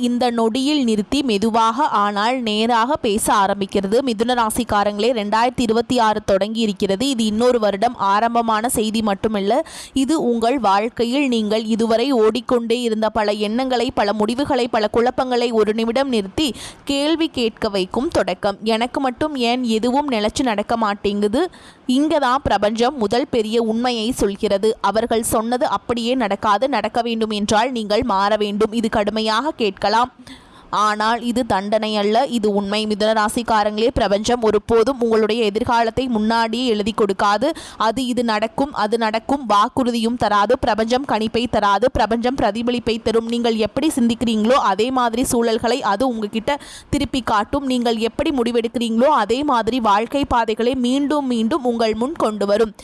இந்த நொடியில் நிறுத்தி மெதுவாக ஆனால் நேராக பேச ஆரம்பிக்கிறது. மிதுன ராசிக்காரங்களே ரெண்டாயிரத்தி இருபத்தி ஆறு தொடங்கி இருக்கிறது இது இன்னொரு வருடம் ஆரம்பமான செய்தி மட்டுமல்ல இது உங்கள் வாழ்க்கையில் நீங்கள் இதுவரை ஓடிக்கொண்டே இருந்த பல எண்ணங்களை பல முடிவுகளை பல குழப்பங்களை ஒரு நிமிடம் நிறுத்தி கேள்வி கேட்க வைக்கும் தொடக்கம். எனக்கு மட்டும் ஏன் எதுவும் நிலைச்சு நடக்க மாட்டேங்குது? இங்கே தான் பிரபஞ்சம் முதல் பெரிய உண்மையை சொல்கிறது. அவர்கள் சொன்னது அப்படியே நடக்காது. நடக்க வேண்டும் என்றால் நீங்கள் மாற வேண்டும். இது கடுமையாக கேட்க இருக்கலாம். ஆனால் இது தண்டனை அல்ல. இது உண்மை. மிதுன ராசிக்காரங்களே பிரபஞ்சம் ஒருபோதும் உங்களுடைய எதிர்காலத்தை முன்னாடியே எழுதி கொடுக்காது. அது இது நடக்கும் அது நடக்கும். வாக்குறுதியும் தராது. பிரபஞ்சம் கணிப்பை தராது. பிரபஞ்சம் பிரதிபலிப்பை தரும். நீங்கள் எப்படி சிந்திக்கிறீங்களோ அதே மாதிரி சூழல்களை அது உங்ககிட்ட திருப்பி காட்டும். நீங்கள் எப்படி முடிவெடுக்கிறீங்களோ அதே மாதிரி வாழ்க்கை பாதைகளை மீண்டும் மீண்டும் உங்கள் முன் கொண்டு வரும்.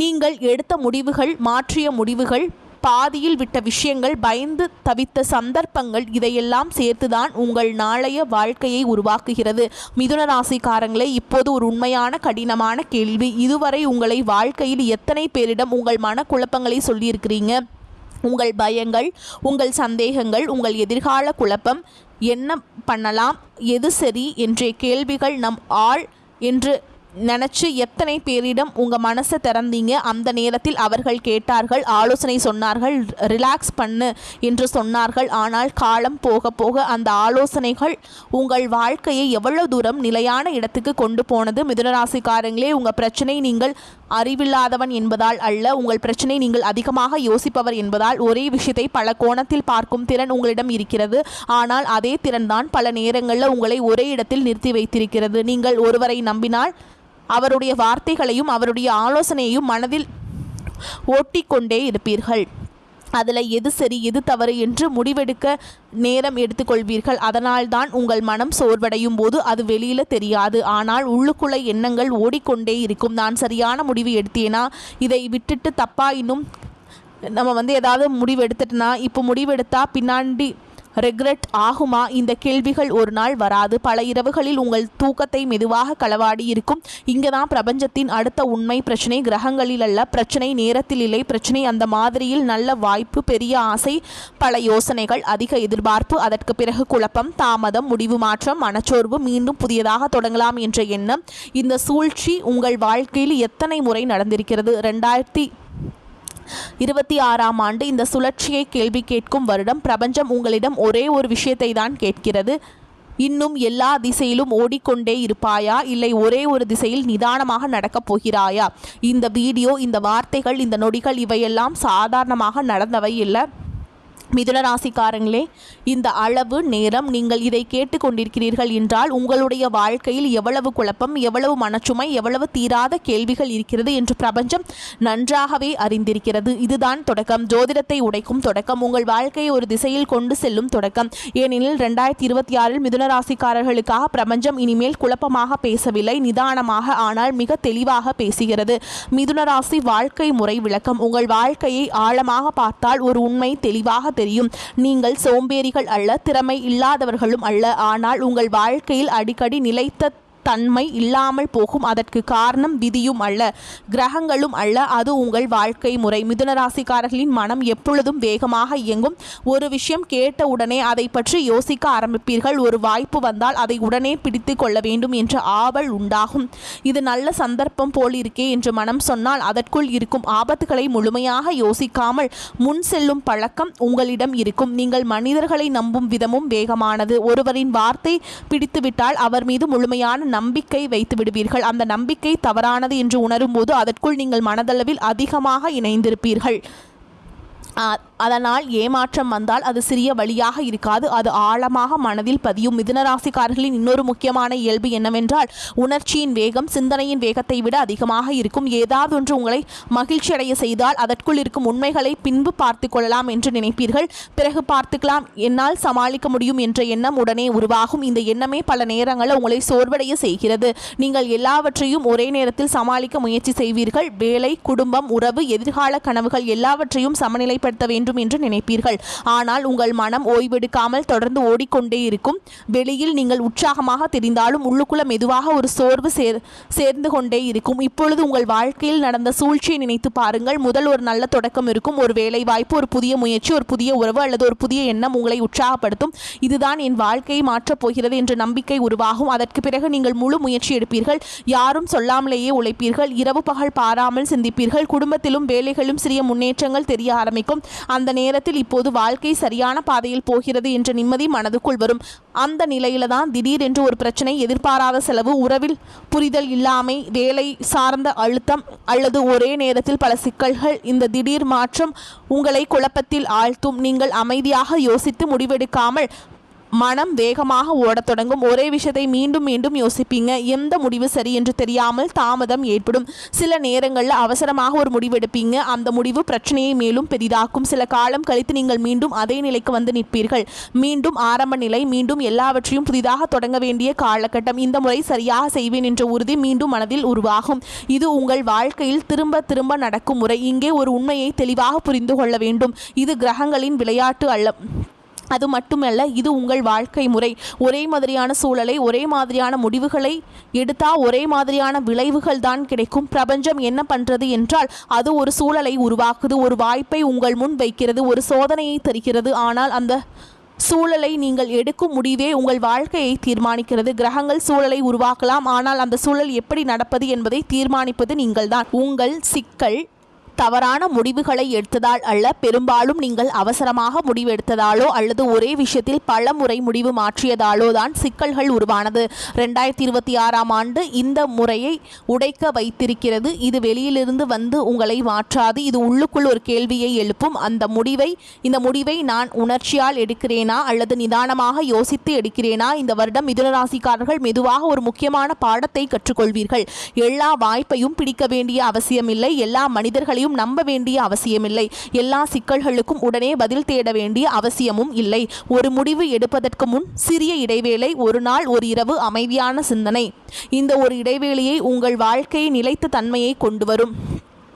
நீங்கள் எடுத்த முடிவுகள் மாற்றிய முடிவுகள் பாதியில் விட்ட விஷயங்கள் பயந்து தவித்த சந்தர்ப்பங்கள் இதையெல்லாம் சேர்த்துதான் உங்கள் நாளைய வாழ்க்கையை உருவாக்குகிறது. மிதுன ராசிக்காரங்களே இப்போது ஒரு உண்மையான கடினமான கேள்வி. இதுவரை உங்களை வாழ்க்கையில் எத்தனை பேரிடம் உங்கள் மனக்குழப்பங்களை சொல்லியிருக்கிறீங்க? உங்கள் பயங்கள் உங்கள் சந்தேகங்கள் உங்கள் எதிர்கால குழப்பம் என்ன பண்ணலாம் எது சரி என்ற கேள்விகள் நம் ஆள் என்று நினச்சி எத்தனை பேரிடம் உங்கள் மனசை திறந்தீங்க? அந்த நேரத்தில் அவர்கள் கேட்டார்கள் ஆலோசனை சொன்னார்கள் ரிலாக்ஸ் பண்ணு என்று சொன்னார்கள். ஆனால் காலம் போக போக அந்த ஆலோசனைகள் உங்கள் வாழ்க்கையை எவ்வளவு தூரம் நிலையான இடத்துக்கு கொண்டு போனது? மிதுனராசிக்காரங்களே உங்கள் பிரச்சனை நீங்கள் அறிவில்லாதவன் என்பதால் அல்ல உங்கள் பிரச்சனை நீங்கள் அதிகமாக யோசிப்பவர் என்பதால் ஒரே விஷயத்தை பல கோணத்தில் பார்க்கும் திறன் உங்களிடம் இருக்கிறது. ஆனால் அதே திறன்தான் பல நேரங்களில் உங்களை ஒரே இடத்தில் நிறுத்தி வைத்திருக்கிறது. நீங்கள் ஒருவரை நம்பினால் அவருடைய வார்த்தைகளையும் அவருடைய ஆலோசனையையும் மனதில் ஓட்டிக்கொண்டே இருப்பீர்கள். அதில் எது சரி எது தவறு என்று முடிவெடுக்க நேரம் எடுத்துக்கொள்வீர்கள். அதனால்தான் உங்கள் மனம் சோர்வடையும் போது அது வெளியில் தெரியாது. ஆனால் உள்ளுக்குள்ள எண்ணங்கள் ஓடிக்கொண்டே இருக்கும். நான் சரியான முடிவு எடுத்தேனா? இதை விட்டுட்டு தப்பா இன்னும் நம்ம வந்து ஏதாவது முடிவு எடுத்துட்டுனா? இப்போ முடிவெடுத்தா பின்னாடி ரெக்ரெட் ஆகுமா? இந்த கேள்விகள் ஒரு நாள் வராது. பல இரவுகளில் உங்கள் தூக்கத்தை மெதுவாக களவாடி இருக்கும். இங்கே தான் பிரபஞ்சத்தின் அடுத்த உண்மை பிரச்சனை. கிரகங்களில் அல்ல பிரச்சனை நேரத்தில் இல்லை. பிரச்சனை அந்த மாதிரியில் நல்ல வாய்ப்பு பெரிய ஆசை பல யோசனைகள் அதிக எதிர்பார்ப்பு அதற்கு பிறகு குழப்பம் தாமதம் முடிவு மாற்றம் மனச்சோர்வு மீண்டும் புதியதாக தொடங்கலாம் என்ற எண்ணம். இந்த சூழ்ச்சி உங்கள் வாழ்க்கையில் எத்தனை முறை நடந்திருக்கிறது? ரெண்டாயிரத்தி இருபத்தி ஆறாம் ஆண்டு இந்த சுழற்சியை கேள்வி கேட்கும் வருடம் பிரபஞ்சம் உங்களிடம் ஒரே ஒரு விஷயத்தை தான் கேட்கிறது. இன்னும் எல்லா திசையிலும் ஓடிக்கொண்டே இருப்பாயா? இல்லை ஒரே ஒரு திசையில் நிதானமாக நடக்கப் போகிறாயா? இந்த வீடியோ இந்த வார்த்தைகள் இந்த நொடிகள் இவையெல்லாம் சாதாரணமாக நடந்தவை இல்லை. மிதுன ராசிக்காரங்களே இந்த அளவு நேரம் நீங்கள் இதை கேட்டுக்கொண்டிருக்கிறீர்கள் என்றால் உங்களுடைய வாழ்க்கையில் எவ்வளவு குழப்பம் எவ்வளவு மனச்சுமை எவ்வளவு தீராத கேள்விகள் இருக்கிறது என்று பிரபஞ்சம் நன்றாகவே அறிந்திருக்கிறது. இதுதான் தொடக்கம். ஜோதிடத்தை உடைக்கும் தொடக்கம். உங்கள் வாழ்க்கையை ஒரு திசையில் கொண்டு செல்லும் தொடக்கம். ஏனெனில் ரெண்டாயிரத்தி இருபத்தி ஆறில் மிதுன ராசிக்காரர்களுக்காக பிரபஞ்சம் இனிமேல் குழப்பமாக பேசவில்லை நிதானமாக ஆனால் மிக தெளிவாக பேசுகிறது. மிதுன ராசி வாழ்க்கை முறை விளக்கம். உங்கள் வாழ்க்கையை ஆழமாக பார்த்தால் ஒரு உண்மை தெளிவாக தெரியும். நீங்கள் சோம்பேறிகள் அல்ல திறமை இல்லாதவர்களும் அல்ல. ஆனால் உங்கள் வாழ்க்கையில் அடிக்கடி நிலைத்த தன்மை இல்லாமல் போகும். அதற்கு காரணம் விதியும் அல்ல கிரகங்களும் அல்ல. அது உங்கள் வாழ்க்கை முறை. மிதுனராசிக்காரர்களின் மனம் எப்பொழுதும் வேகமாக இயங்கும். ஒரு விஷயம் கேட்ட உடனே அதை பற்றி யோசிக்க ஆரம்பிப்பீர்கள். ஒரு வாய்ப்பு வந்தால் அதை உடனே பிடித்து கொள்ள வேண்டும் என்ற ஆவல் உண்டாகும். இது நல்ல சந்தர்ப்பம் போல் இருக்கே என்று மனம் சொன்னால் அதற்குள் இருக்கும் ஆபத்துகளை முழுமையாக யோசிக்காமல் முன் செல்லும் பழக்கம் உங்களிடம் இருக்கும். நீங்கள் மனிதர்களை நம்பும் விதமும் வேகமானது. ஒருவரின் வார்த்தை பிடித்துவிட்டால் அவர் மீது முழுமையான நம்பிக்கை வைத்து விடுவீர்கள். அந்த நம்பிக்கை தவறானது என்று உணரும்போது அதற்குள் நீங்கள் மனதளவில் அதிகமாக இணைந்திருப்பீர்கள். அதனால் ஏமாற்றம் வந்தால் அது சிறிய வழியாக இருக்காது. அது ஆழமாக மனதில் பதியும். மிதுனராசிக்காரர்களின் இன்னொரு முக்கியமான இயல்பு என்னவென்றால் உணர்ச்சியின் வேகம் சிந்தனையின் வேகத்தை விட அதிகமாக இருக்கும். ஏதாவது ஒன்று உங்களை மகிழ்ச்சி அடைய செய்தால் அதற்குள் இருக்கும் உண்மைகளை பின்பு பார்த்து கொள்ளலாம் என்று நினைப்பீர்கள். பிறகு பார்த்துக்கலாம். என்னால் சமாளிக்க முடியும் என்ற எண்ணம் உடனே உருவாகும். இந்த எண்ணமே பல நேரங்களில் உங்களை சோர்வடைய செய்கிறது. நீங்கள் எல்லாவற்றையும் ஒரே நேரத்தில் சமாளிக்க முயற்சி செய்வீர்கள். வேலை குடும்பம் உறவு எதிர்கால கனவுகள் எல்லாவற்றையும் பயன்படுத்த வேண்டும் என்று நினைப்பீர்கள். ஆனால் உங்கள் மனம் ஓய்வெடுக்காமல் தொடர்ந்து ஓடிக்கொண்டே இருக்கும். வெளியில் நீங்கள் உற்சாகமாக தெரிந்தாலும் உள்ளுக்குள்ள மெதுவாக ஒரு சோர்வு சேர் சேர்ந்து கொண்டே இருக்கும். இப்பொழுது உங்கள் வாழ்க்கையில் நடந்த சூழ்ச்சியை நினைத்து பாருங்கள். முதல் ஒரு நல்ல தொடக்கம் இருக்கும். ஒரு வேலை வாய்ப்பு ஒரு புதிய முயற்சி ஒரு புதிய உறவு அல்லது ஒரு புதிய எண்ணம் உங்களை உற்சாகப்படுத்தும். இதுதான் என் வாழ்க்கையை மாற்றப் போகிறது என்ற நம்பிக்கை உருவாகும். அதற்கு பிறகு நீங்கள் முழு முயற்சி எடுப்பீர்கள். யாரும் சொல்லாமலேயே உழைப்பீர்கள். இரவு பகல் பாராமல் சிந்திப்பீர்கள். குடும்பத்திலும் வேலைகளும் சிறிய முன்னேற்றங்கள் தெரிய ஆரம்பிக்கும். அந்த நேரத்தில் இப்போது வாழ்க்கை சரியான பாதையில் போகிறது என்ற நிம்மதி மனதுக்குள் வரும். அந்த நிலையில தான் திடீரென்று ஒரு பிரச்சனை எதிர்பாராத செலவு உறவில் புரிதல் இல்லாமை வேலை சார்ந்த அழுத்தம் அல்லது ஒரே நேரத்தில் பல சிக்கல்கள் இந்த திடீர் மாற்றம் உங்களை குழப்பத்தில் ஆழ்த்தும். நீங்கள் அமைதியாக யோசித்து முடிவெடுக்காமல் மனம் வேகமாக ஓடத் தொடங்கும். ஒரே விஷயத்தை மீண்டும் மீண்டும் யோசிப்பீங்க. எந்த முடிவு சரி என்று தெரியாமல் தாமதம் ஏற்படும். சில நேரங்களில் அவசரமாக ஒரு முடிவெடுப்பீங்க அந்த முடிவு பிரச்சனையை மேலும் பெரிதாக்கும். சில காலம் கழித்து நீங்கள் மீண்டும் அதே நிலைக்கு வந்து நிற்பீர்கள். மீண்டும் ஆரம்ப நிலை மீண்டும் எல்லாவற்றையும் புதிதாக தொடங்க வேண்டிய காலகட்டம். இந்த முறை சரியாக செய்வேன் என்ற உறுதி மீண்டும் மனதில் உருவாகும். இது உங்கள் வாழ்க்கையில் திரும்ப திரும்ப நடக்கும் முறை. இங்கே ஒரு உண்மையை தெளிவாக புரிந்து கொள்ள வேண்டும். இது கிரகங்களின் விளையாட்டு அல்ல. அது மட்டுமல்ல இது உங்கள் வாழ்க்கை முறை. ஒரே மாதிரியான சூழலை ஒரே மாதிரியான முடிவுகளை எடுத்தால் ஒரே மாதிரியான விளைவுகள் தான் கிடைக்கும். பிரபஞ்சம் என்ன பண்ணுறது என்றால் அது ஒரு சூழலை உருவாக்குது ஒரு வாய்ப்பை உங்கள் முன் வைக்கிறது ஒரு சோதனையை தருகிறது. ஆனால் அந்த சூழலை நீங்கள் எடுக்கும் முடிவே உங்கள் வாழ்க்கையை தீர்மானிக்கிறது. கிரகங்கள் சூழலை உருவாக்கலாம் ஆனால் அந்த சூழல் எப்படி நடப்பது என்பதை தீர்மானிப்பது நீங்கள்தான். உங்கள் சிக்கல் தவறான முடிவுகளை எடுத்ததால் அல்ல பெரும்பாலும் நீங்கள் அவசரமாக முடிவெடுத்ததாலோ அல்லது ஒரே விஷயத்தில் பல முறை முடிவு மாற்றியதாலோ தான் சிக்கல்கள் உருவானது. ரெண்டாயிரத்தி இருபத்தி ஆறாம் ஆண்டு இந்த முறையை உடைக்க வைத்திருக்கிறது. இது வெளியிலிருந்து வந்து உங்களை மாற்றாது. இது உள்ளுக்குள் ஒரு கேள்வியை எழுப்பும். அந்த முடிவை இந்த முடிவை நான் உணர்ச்சியால் எடுக்கிறேனா அல்லது நிதானமாக யோசித்து எடுக்கிறேனா? இந்த வருடம் மிதுனராசிக்காரர்கள் மெதுவாக ஒரு முக்கியமான பாடத்தை கற்றுக்கொள்வீர்கள். எல்லா வாய்ப்பையும் பிடிக்க வேண்டிய அவசியமில்லை. எல்லா மனிதர்களையும் நம்ப வேண்டிய அவசியமில்லை. எல்லா சிக்கல்களுக்கும் உடனே பதில் தேட வேண்டிய அவசியமும் இல்லை. ஒரு முடிவு எடுப்பதற்கு முன் சிறிய இடைவேளை ஒரு நாள் ஒரு இரவு அமைதியான சிந்தனை. இந்த ஒரு இடைவேளையை உங்கள் வாழ்க்கையை நிலைத்த தன்மையை கொண்டு வரும்.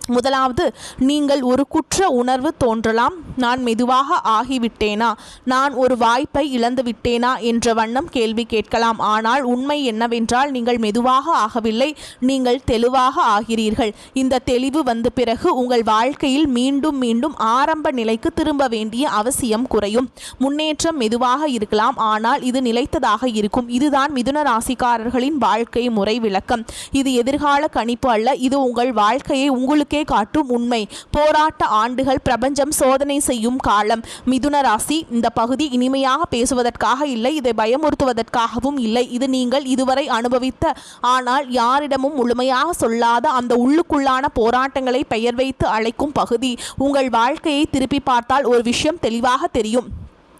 முதலாவது நீங்கள் ஒரு குற்ற உணர்வு தோன்றலாம். நான் மெதுவாக ஆகிவிட்டேனா? நான் ஒரு வாய்ப்பை இழந்து விட்டேனா? என்ற வண்ணம் கேள்வி கேட்கலாம். ஆனால் உண்மை என்னவென்றால் நீங்கள் மெதுவாக ஆகவில்லை. நீங்கள் தெளிவாக ஆகிறீர்கள். இந்த தெளிவு வந்த பிறகு உங்கள் வாழ்க்கையில் மீண்டும் மீண்டும் ஆரம்ப நிலைக்கு திரும்ப வேண்டிய அவசியம் குறையும். முன்னேற்றம் மெதுவாக இருக்கலாம். ஆனால் இது நிலைத்ததாக இருக்கும். இதுதான் மிதுன ராசிக்காரர்களின் வாழ்க்கை முறை விளக்கம். இது எதிர்கால கணிப்பு அல்ல. இது உங்கள் வாழ்க்கையை உங்களுக்கு உங்களுக்கே காட்டும் உண்மை. போராட்ட ஆண்டுகள் பிரபஞ்சம் சோதனை செய்யும் காலம். மிதுன ராசி இந்த பகுதி இனிமையாக பேசுவதற்காக இல்லை இதை பயமுறுத்துவதற்காகவும் இல்லை. இது நீங்கள் இதுவரை அனுபவித்த ஆனால் யாரிடமும் முழுமையாக சொல்லாத அந்த உள்ளுக்குள்ளான போராட்டங்களை பெயர் வைத்து அழைக்கும் பகுதி. உங்கள் வாழ்க்கையை திருப்பி பார்த்தால் ஒரு விஷயம் தெளிவாக தெரியும்.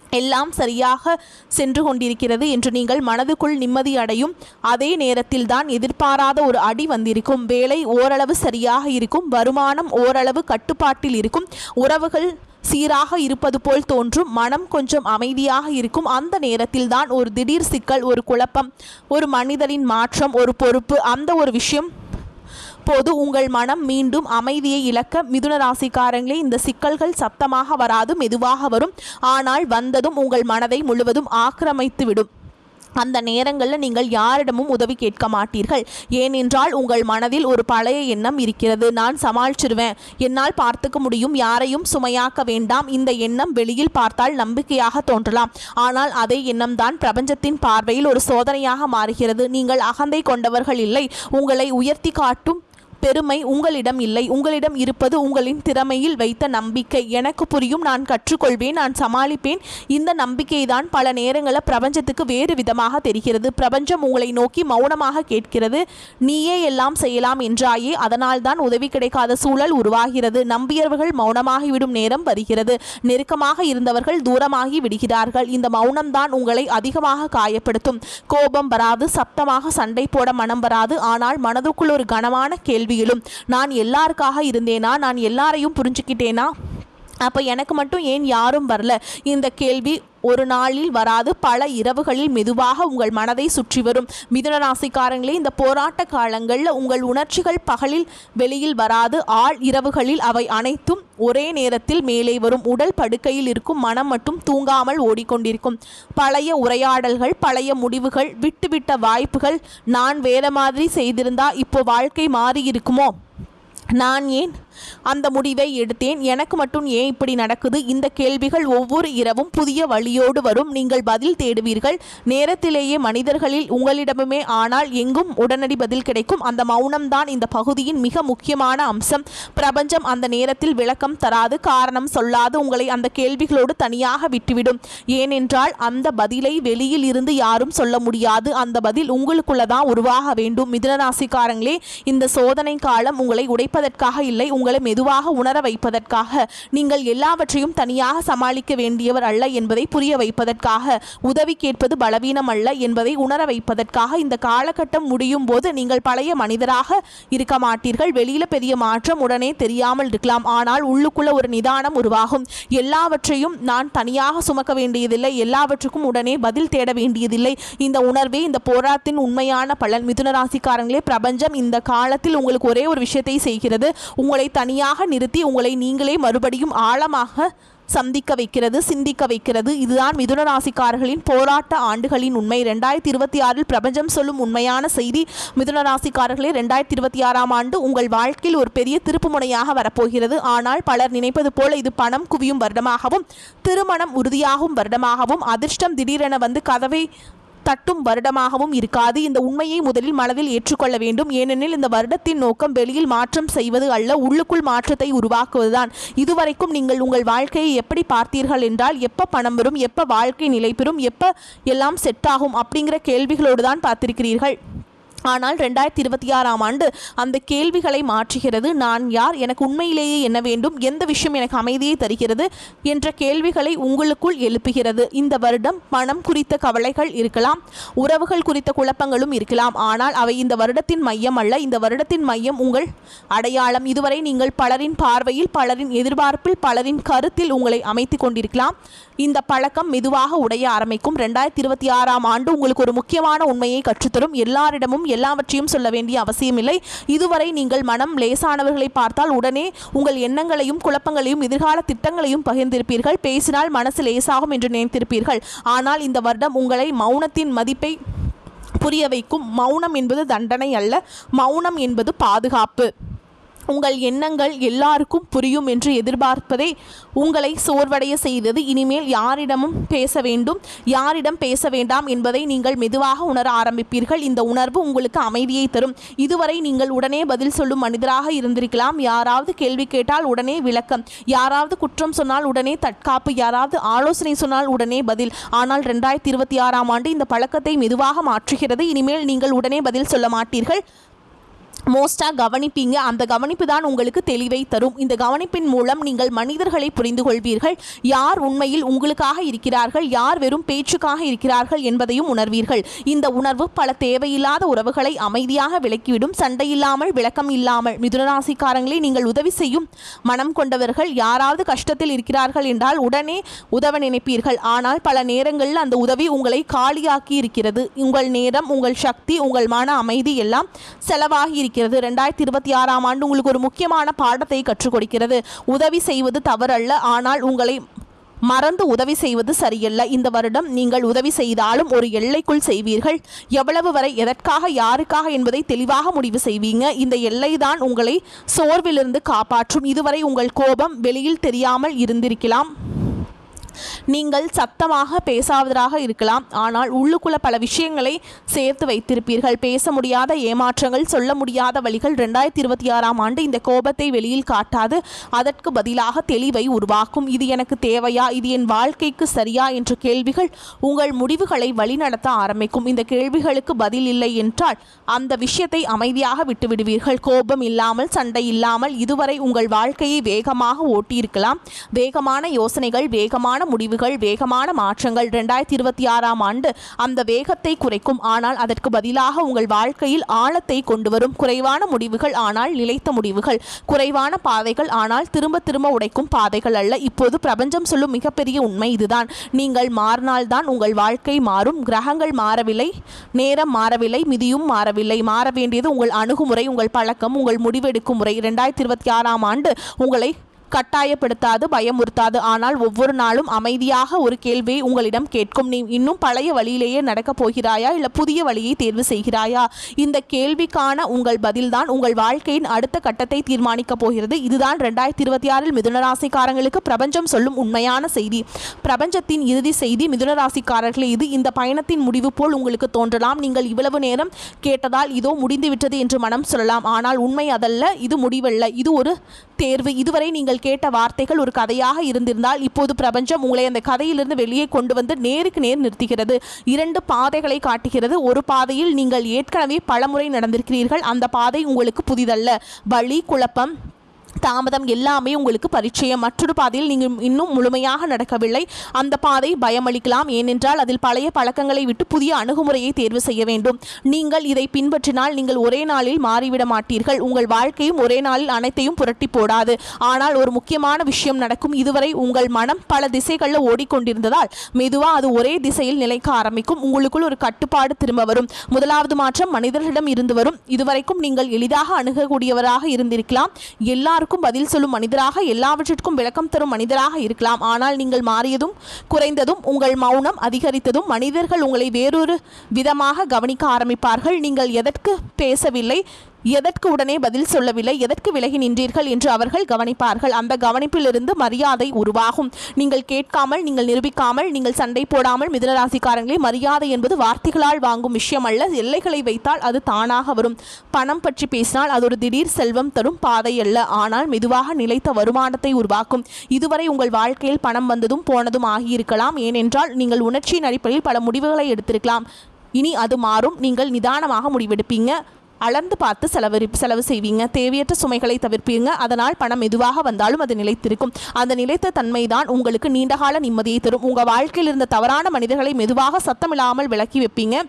எல்லாம் சரியாக சென்று கொண்டிருக்கிறது என்று நீங்கள் மனதுக்குள் நிம்மதி அடையும். அதே நேரத்தில் தான் எதிர்பாராத ஒரு அடி வந்திருக்கும். வேலை ஓரளவு சரியாக இருக்கும். வருமானம் ஓரளவு கட்டுப்பாட்டில் இருக்கும். உறவுகள் சீராக இருப்பது போல் தோன்றும். மனம் கொஞ்சம் அமைதியாக இருக்கும். அந்த நேரத்தில் தான் ஒரு திடீர் சிக்கல் ஒரு குழப்பம் ஒரு மனிதரின் மாற்றம் ஒரு பொறுப்பு அந்த ஒரு விஷயம் அப்போது உங்கள் மனம் மீண்டும் அமைதியை இழக்க மிதுன ராசிக்காரங்களே இந்த சிக்கல்கள் சத்தமாக வராது மெதுவாக வரும். ஆனால் வந்ததும் உங்கள் மனதை முழுவதும் ஆக்கிரமித்து விடும் அந்த நேரங்களில் நீங்கள் யாரிடமும் உதவி கேட்க மாட்டீர்கள். ஏனென்றால் உங்கள் மனதில் ஒரு பழைய எண்ணம் இருக்கிறது. நான் சமாளிச்சிருவேன். என்னால் பார்த்துக்க முடியும். யாரையும் சுமையாக்க வேண்டாம். இந்த எண்ணம் வெளியில் பார்த்தால் நம்பிக்கையாக தோன்றலாம். ஆனால் அதே எண்ணம்தான் பிரபஞ்சத்தின் பார்வையில் ஒரு சோதனையாக மாறுகிறது. நீங்கள் அகந்தை கொண்டவர்கள் இல்லை. உங்களை உயர்த்தி காட்டும் பெருமை உங்களிடம் இல்லை. உங்களிடம் இருப்பது உங்களின் திறமையில் வைத்த நம்பிக்கை. எனக்கு புரியும் நான் கற்றுக்கொள்வேன் நான் சமாளிப்பேன். இந்த நம்பிக்கை தான் பல நேரங்களில் பிரபஞ்சத்துக்கு வேறு விதமாக தெரிகிறது. பிரபஞ்சம் உங்களை நோக்கி மௌனமாக கேட்கிறது. நீயே எல்லாம் செய்யலாம் என்றாயே அதனால் தான் உதவி கிடைக்காத சூழல் உருவாகிறது. நம்பியவர்கள் மௌனமாகிவிடும் நேரம் வருகிறது. நெருக்கமாக இருந்தவர்கள் தூரமாகி விடுகிறார்கள். இந்த மௌனம்தான் உங்களை அதிகமாக காயப்படுத்தும். கோபம் வராது சப்தமாக சண்டை போட மனம் வராது. ஆனால் மனதுக்குள் ஒரு கனமான கேள்வியிலும் நான் எல்லாருக்காக இருந்தேனா? நான் எல்லாரையும் புரிஞ்சுக்கிட்டேனா? அப்போ எனக்கு மட்டும் ஏன் யாரும் வரல? இந்த கேள்வி ஒரு நாளில் வராது பல இரவுகளில் மெதுவாக உங்கள் மனதை சுற்றி வரும். மிதுன ராசிக்காரங்களே இந்த போராட்ட காலங்களில் உங்கள் உணர்ச்சிகள் பகலில் வெளியில் வராது ஆள் இரவுகளில் அவை அனைத்தும் ஒரே நேரத்தில் மேலே வரும். உடல் படுக்கையில் இருக்கும் மனம் மட்டும் தூங்காமல் ஓடிக்கொண்டிருக்கும். பழைய உரையாடல்கள் பழைய முடிவுகள் விட்டுவிட்ட வாய்ப்புகள் நான் வேற மாதிரி செய்திருந்தா இப்போ வாழ்க்கை மாறி இருக்குமோ நான் ஏன் அந்த முடிவை எடுத்தேன். எனக்கு மட்டும் ஏன் இப்படி நடக்குது? இந்த கேள்விகள் ஒவ்வொரு இரவும் புதிய வழியோடு வரும். நீங்கள் பதில் தேடுவீர்கள். நேரத்திலேயே மனிதர்களில் உங்களிடமுமே ஆனால் எங்கும் உடனடி பதில் கிடைக்கும். அந்த மௌனம்தான் இந்த பகுதியின் மிக முக்கியமான அம்சம். பிரபஞ்சம் அந்த நேரத்தில் விளக்கம் தராது காரணம் சொல்லாது உங்களை அந்த கேள்விகளோடு தனியாக விட்டுவிடும். ஏனென்றால் அந்த பதிலை வெளியில் இருந்து யாரும் சொல்ல முடியாது. அந்த பதில் உங்களுக்குள்ளதான் உருவாக வேண்டும். மிதுனராசிக்காரங்களே இந்த சோதனை காலம் உங்களை உடைப்பதற்காக இல்லை. உங்கள் மெதுவாக உணர வைப்பதற்காக நீங்கள் எல்லாவற்றையும் தனியாக சமாளிக்க வேண்டியவர் அல்ல என்பதை புரிய வைப்பதற்காக உதவி கேட்பது பலவீனம் அல்ல என்பதை உணர வைப்பதற்காக இந்த காலகட்டம் முடியும் போது நீங்கள் பழைய மனிதராக இருக்க மாட்டீர்கள். வெளியில பெரிய மாற்றம் உடனே தெரியாமல் இருக்கலாம். ஆனால் உள்ளுக்குள்ள ஒரு நிதானம் உருவாகும். எல்லாவற்றையும் நான் தனியாக சுமக்க வேண்டியதில்லை. எல்லாவற்றுக்கும் உடனே பதில் தேட வேண்டியதில்லை. இந்த உணர்வே இந்த போராட்டத்தின் உண்மையான பலன். மிதுன ராசிக்காரங்களே பிரபஞ்சம் இந்த காலத்தில் உங்களுக்கு ஒரே ஒரு விஷயத்தை செய்கிறது. உங்களை தனியாக நிறுத்தி உங்களை நீங்களே மறுபடியும் ஆழமாக சந்திக்க வைக்கிறது சிந்திக்க வைக்கிறது. இதுதான் மிதுன ராசிக்காரர்களின் போராட்ட ஆண்டுகளின் உண்மை. ரெண்டாயிரத்தி இருபத்தி ஆறில் பிரபஞ்சம் சொல்லும் உண்மையான செய்தி மிதுன ராசிக்காரர்களே ரெண்டாயிரத்தி இருபத்தி ஆறாம் ஆண்டு உங்கள் வாழ்க்கையில் ஒரு பெரிய திருப்புமுனையாக வரப்போகிறது. ஆனால் பலர் நினைப்பது போல இது பணம் குவியும் வருடமாகவும் திருமணம் உறுதியாகும் வருடமாகவும் அதிர்ஷ்டம் திடீரென வந்து கதவை தட்டும் வருடமாகவும் இருக்காது. இந்த உண்மையை முதலில் மனதில் ஏற்றுக்கொள்ள வேண்டும். ஏனெனில் இந்த வருடத்தின் நோக்கம் வெளியில் மாற்றம் செய்வது அல்ல உள்ளுக்குள் மாற்றத்தை உருவாக்குவதுதான். இதுவரைக்கும் நீங்கள் உங்கள் வாழ்க்கையை எப்படி பார்த்தீர்கள் என்றால் எப்போ பணம் வரும் எப்போ வாழ்க்கை நிலை பெறும் எப்போ எல்லாம் செட் ஆகும் அப்படிங்கிற கேள்விகளோடு தான் பார்த்திருக்கிறீர்கள். ஆனால் ரெண்டாயிரத்தி இருபத்தி ஆறாம் ஆண்டு அந்த கேள்விகளை மாற்றுகிறது. நான் யார்? எனக்கு உண்மையிலேயே என்ன வேண்டும்? எந்த விஷயம் எனக்கு அமைதியை தருகிறது? என்ற கேள்விகளை உங்களுக்குள் எழுப்புகிறது. இந்த வருடம் பணம் குறித்த கவலைகள் இருக்கலாம் உறவுகள் குறித்த குழப்பங்களும் இருக்கலாம். ஆனால் அவை இந்த வருடத்தின் மையம் அல்ல. இந்த வருடத்தின் மையம் உங்கள் அடையாளம். இதுவரை நீங்கள் பலரின் பார்வையில் பலரின் எதிர்பார்ப்பில் பலரின் கருத்தில் உங்களை அமைத்து கொண்டிருக்கலாம். இந்த பழக்கம் மெதுவாக உடைய ஆரம்பிக்கும். ரெண்டாயிரத்தி இருபத்தி ஆறாம் ஆண்டு உங்களுக்கு ஒரு முக்கியமான உண்மையை கற்றுத்தரும். எல்லாரிடமும் எல்லாவற்றையும் சொல்ல வேண்டிய அவசியமில்லை. இதுவரை நீங்கள் மனம் லேசானவர்களை பார்த்தால் உடனே உங்கள் எண்ணங்களையும் குழப்பங்களையும் எதிர்கால திட்டங்களையும் பகிர்ந்திருப்பீர்கள். பேசினால் மனசு லேசாகும் என்று நினைத்திருப்பீர்கள். ஆனால் இந்த வருடம் உங்களை மௌனத்தின் மதிப்பை புரிய வைக்கும் மௌனம் என்பது தண்டனை அல்ல. மௌனம் என்பது பாதுகாப்பு. உங்கள் எண்ணங்கள் எல்லாருக்கும் புரியும் என்று எதிர்பார்ப்பதே உங்களை சோர்வடைய செய்தது. இனிமேல் யாரிடமும் பேச வேண்டும். யாரிடம் பேச வேண்டாம் என்பதை நீங்கள் மெதுவாக உணர ஆரம்பிப்பீர்கள். இந்த உணர்வு உங்களுக்கு அமைதியை தரும். இதுவரை நீங்கள் உடனே பதில் சொல்லும் மனிதராக இருந்திருக்கலாம். யாராவது கேள்வி கேட்டால் உடனே விளக்கம். யாராவது குற்றம் சொன்னால் உடனே தற்காப்பு. யாராவது ஆலோசனை சொன்னால் உடனே பதில். ஆனால் ரெண்டாயிரத்தி இருபத்தி ஆறாம் ஆண்டு இந்த பழக்கத்தை மெதுவாக மாற்றுகிறது. இனிமேல் நீங்கள் உடனே பதில் சொல்ல மாட்டீர்கள். மோஸ்ட்டாக கவனிப்பீங்க. அந்த கவனிப்பு தான் உங்களுக்கு தெளிவை தரும். இந்த கவனிப்பின் மூலம் நீங்கள் மனிதர்களை புரிந்து கொள்வீர்கள் யார் உண்மையில் உங்களுக்காக இருக்கிறார்கள்? யார் வெறும் பேச்சுக்காக இருக்கிறார்கள் என்பதையும் உணர்வீர்கள். இந்த உணர்வு பல தேவையில்லாத உறவுகளை அமைதியாக விலக்கிவிடும். சண்டையில்லாமல் விளக்கம் இல்லாமல். மிதுனராசிக்காரங்களை நீங்கள் உதவி செய்யும் மனம் கொண்டவர்கள் யாராவது கஷ்டத்தில் இருக்கிறார்கள் என்றால் உடனே உதவ நினைப்பீர்கள். ஆனால் பல நேரங்களில் அந்த உதவி உங்களை காலியாக்கி இருக்கிறது. உங்கள் நேரம் உங்கள் சக்தி உங்கள் மன அமைதி எல்லாம் செலவாகி இருக்கிறது ரெண்டாயிரத்தி இருபத்தி ஆறாம் ஆண்டு உங்களுக்கு ஒரு முக்கியமான பாடத்தை கற்றுக் கொடுக்கிறது. உதவி செய்வது தவறல்ல. ஆனால் உங்களை மறந்து உதவி செய்வது சரியல்ல. இந்த வருடம் நீங்கள் உதவி செய்தாலும் ஒரு எல்லைக்குள் செய்வீர்கள். எவ்வளவு வரை எதற்காக யாருக்காக என்பதை தெளிவாக முடிவு செய்வீங்க. இந்த எல்லைதான் உங்களை சோர்விலிருந்து காப்பாற்றும். இதுவரை உங்கள் கோபம் வெளியில் தெரியாமல் இருந்திருக்கலாம். நீங்கள் சத்தமாக பேசாதவராக இருக்கலாம். ஆனால் உள்ளுக்குள்ள பல விஷயங்களை சேர்த்து வைத்திருப்பீர்கள். பேச முடியாத ஏமாற்றங்கள் சொல்ல முடியாத வழிகள் ரெண்டாயிரத்தி இருபத்தி ஆறாம் ஆண்டு இந்த கோபத்தை வெளியில் காட்டாது. அதற்கு பதிலாக தெளிவை உருவாக்கும். இது எனக்கு தேவையா? இது என் வாழ்க்கைக்கு சரியா? என்ற கேள்விகள் உங்கள் முடிவுகளை வழிநடத்த ஆரம்பிக்கும். இந்த கேள்விகளுக்கு பதில் இல்லை என்றால் அந்த விஷயத்தை அமைதியாக விட்டுவிடுவீர்கள். கோபம் இல்லாமல் சண்டை இல்லாமல் இதுவரை உங்கள் வாழ்க்கையை வேகமாக ஓட்டியிருக்கலாம். வேகமான யோசனைகள் வேகமான முடிவுகள் வேகமான மாற்றங்கள் ரெண்டாயிரத்தி இருபத்தி ஆறாம் ஆண்டு அந்த வேகத்தை குறைக்கும். ஆனால் அதற்கு பதிலாக உங்கள் வாழ்க்கையில் ஆழத்தை கொண்டு வரும் குறைவான முடிவுகள் ஆனால் நிலைத்த முடிவுகள். குறைவான பாதைகள் ஆனால் திரும்ப திரும்ப உடைக்கும் பாதைகள் அல்ல. இப்போது பிரபஞ்சம் சொல்லும் மிகப்பெரிய உண்மை இதுதான். நீங்கள் மாறினால்தான் உங்கள் வாழ்க்கை மாறும். கிரகங்கள் மாறவில்லை நேரம் மாறவில்லை மிதியும் மாறவில்லை. மாற வேண்டியது உங்கள் அணுகுமுறை உங்கள் பழக்கம் உங்கள் முடிவெடுக்கும் முறை. ரெண்டாயிரத்தி இருபத்தி ஆறாம் ஆண்டு உங்களை கட்டாயப்படுத்தாது பயமுறுத்தாது. ஆனால் ஒவ்வொரு நாளும் அமைதியாக ஒரு கேள்வியை உங்களிடம் கேட்கும். நீ இன்னும் பழைய வழியிலேயே நடக்கப் போகிறாயா? இல்லை புதிய வழியை தேர்வு செய்கிறாயா? இந்த கேள்விக்கான உங்கள் பதில்தான் உங்கள் வாழ்க்கையின் அடுத்த கட்டத்தை தீர்மானிக்கப் போகிறது. இதுதான் ரெண்டாயிரத்தி இருபத்தி ஆறில் மிதுனராசிக்காரங்களுக்கு பிரபஞ்சம் சொல்லும் உண்மையான செய்தி. பிரபஞ்சத்தின் இறுதி செய்தி மிதுனராசிக்காரர்களே இது இந்த பயணத்தின் முடிவு போல் உங்களுக்கு தோன்றலாம். நீங்கள் இவ்வளவு நேரம் கேட்டதால் இதோ முடிந்துவிட்டது என்று மனம் சொல்லலாம். ஆனால் உண்மை அதல்ல இது முடிவல்ல. இது ஒரு தேர்வு. இதுவரை நீங்கள் கேட்ட வார்த்தைகள் ஒரு கதையாக இருந்திருந்தால் இப்போது பிரபஞ்சம் உங்களை அந்த கதையிலிருந்து வெளியே கொண்டு வந்து நேருக்கு நேர் நிறுத்துகிறது. இரண்டு பாதைகளை காட்டுகிறது. ஒரு பாதையில் நீங்கள் ஏற்கனவே பலமுறை நடந்திருக்கிறீர்கள். அந்த பாதை உங்களுக்கு புதிதல்ல. வழி குழப்பம் தாமதம் எல்லாமே உங்களுக்கு பரிச்சயம். மற்றொரு பாதையில் நீங்கள் இன்னும் முழுமையாக நடக்கவில்லை. அந்த பாதை பயமளிக்கலாம். ஏனென்றால் அதில் பழைய பழக்கங்களை விட்டு புதிய அணுகுமுறையை தேர்வு செய்ய வேண்டும். நீங்கள் இதை பின்பற்றினால் நீங்கள் ஒரே நாளில் மாறிவிட மாட்டீர்கள். உங்கள் வாழ்க்கையும் ஒரே நாளில் அனைத்தையும் புரட்டி போடாது. ஆனால் ஒரு முக்கியமான விஷயம் நடக்கும். இதுவரை உங்கள் மனம் பல திசைகளில் ஓடிக்கொண்டிருந்ததால் மெதுவாக அது ஒரே திசையில் நிலைக்க ஆரம்பிக்கும். உங்களுக்குள் ஒரு கட்டுப்பாடு திரும்ப வரும். முதலாவது மாற்றம் மனிதர்களிடம் இருந்து வரும். இதுவரைக்கும் நீங்கள் எளிதாக அணுகக்கூடியவராக இருந்திருக்கலாம். எல்லாரும் எல்லாருக்கும் பதில் சொல்லும் மனிதராக எல்லாவற்றிற்கும் விளக்கம் தரும் மனிதராக இருக்கலாம். ஆனால் நீங்கள் மாறியதும் குறைந்ததும் உங்கள் மௌனம் அதிகரித்ததும் மனிதர்கள் உங்களை வேறொரு விதமாக கவனிக்க ஆரம்பிப்பார்கள். நீங்கள் எதற்கு பேசவில்லை? எதற்கு உடனே பதில் சொல்லவில்லை? எதற்கு விலகி நின்றீர்கள் என்று அவர்கள் கவனிப்பார்கள். அந்த கவனிப்பிலிருந்து மரியாதை உருவாகும். நீங்கள் கேட்காமல் நீங்கள் நிரூபிக்காமல் நீங்கள் சண்டை போடாமல் மிதனராசிக்காரங்களே மரியாதை என்பது வார்த்தைகளால் வாங்கும் விஷயம் அல்ல. எல்லைகளை வைத்தால் அது தானாக வரும். பணம் பற்றி பேசினால் அது ஒரு திடீர் செல்வம் தரும் பாதை அல்ல. ஆனால் மெதுவாக நிலைத்த வருமானத்தை உருவாக்கும். இதுவரை உங்கள் வாழ்க்கையில் பணம் வந்ததும் போனதும் ஆகியிருக்கலாம். ஏனென்றால் நீங்கள் உணர்ச்சியின் அடிப்படையில் பல முடிவுகளை எடுத்திருக்கலாம். இனி அது மாறும். நீங்கள் நிதானமாக முடிவெடுப்பீங்க. அளந்து பார்த்து செலவரி செலவு செய்வீங்க. தேவையற்ற சுமைகளை தவிர்ப்பீங்க. அதனால் பணம் மெதுவாக வந்தாலும் அது நிலைத்திருக்கும். அந்த நிலைத்த தன்மை தான் உங்களுக்கு நீண்டகால நிம்மதியை தரும். உங்கள் வாழ்க்கையில் இருந்த தவறான மனிதர்களை மெதுவாக சத்தமில்லாமல் விலக்கி வைப்பீங்க.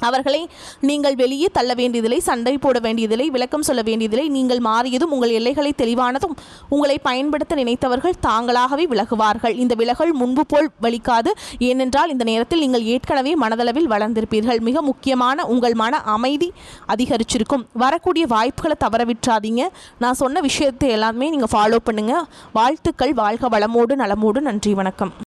அவர்களை நீங்கள் வெளியே தள்ள வேண்டியதில்லை சண்டை போட வேண்டியதில்லை விளக்கம் சொல்ல வேண்டியதில்லை. நீங்கள் மாறியதும் உங்கள் எல்லைகளை தெளிவானதும் உங்களை பயன்படுத்த நினைத்தவர்கள் தாங்களாகவே விலகுவார்கள். இந்த விலகல் முன்பு போல் வலிக்காது. ஏனென்றால் இந்த நேரத்தில் நீங்கள் ஏற்கனவே மனதளவில் வளர்ந்திருப்பீர்கள். மிக முக்கியமான உங்கள் மன அமைதி அதிகரிச்சிருக்கும். வரக்கூடிய வாய்ப்புகளை தவற விட்டுறாதீங்க நான் சொன்ன விஷயத்தை எல்லாமே நீங்கள் ஃபாலோ பண்ணுங்கள் வாழ்த்துக்கள். வாழ்க வளமோடு நலமோடு. நன்றி. வணக்கம்.